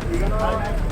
uh,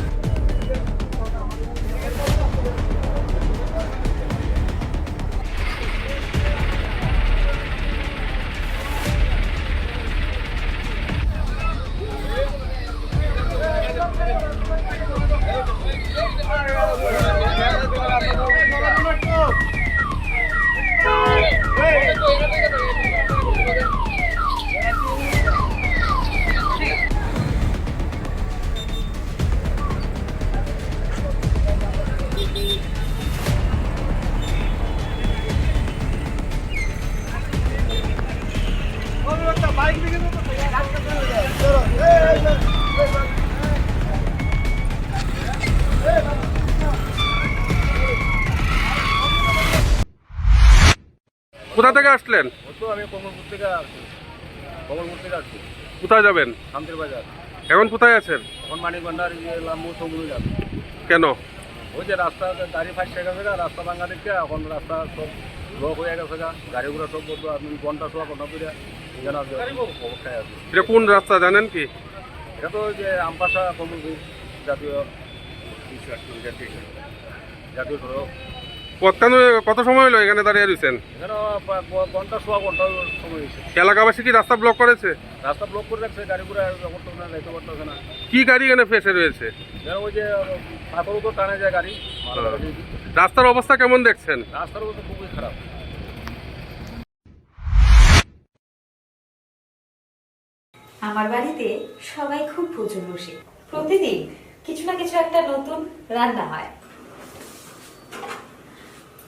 কোথা থেকে আসলেন? ও তো আমি কমলপুর থেকে আসছি। কমলপুর থেকে আসছি। কোথায় যাবেন? শান্তির বাজার। এখন কোথায় আছেন? এখন মানিক ভান্ডার সমুদ্র যাবে। কেন? ওই যে রাস্তা গাড়ি ফাঁসে গেছে গা, রাস্তা ভাঙা দেখছে এখন রাস্তা সব ব্লক হয়ে গেছে গা। গাড়ি গাড়িগুলো সব বলতো আপনি ঘণ্টা শোয়া ঘণ্টা করে অবস্থায় আছে। এটা কোন রাস্তা জানেন কি? এটা তো ওই যে আমপাশা কমলপুর জাতীয় জাতীয় সড়ক। কত কত সময় হলো এখানে দাঁড়িয়ে রয়েছেন ঘণ্টা শোয়া ঘণ্টা সময় হয়েছে। এলাকাবাসী কি রাস্তা ব্লক করেছে? রাস্তা ব্লক করে রাখছে গাড়িগুলো করতে না যাইতে পারতেছে না। কি গাড়ি এখানে ফেসে রয়েছে? যেন ওই যে পাথর তো টানে যায় গাড়ি। রাস্তার অবস্থা কেমন দেখছেন? রাস্তার অবস্থা খুবই খারাপ। আমার বাড়িতে সবাই খুব পুজো বসে। প্রতিদিন কিছু না কিছু একটা নতুন রান্না হয়।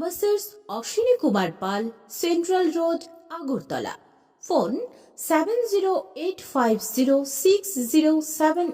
messrs Ashwini Kumar Pal central road Agartala. Phone seven seven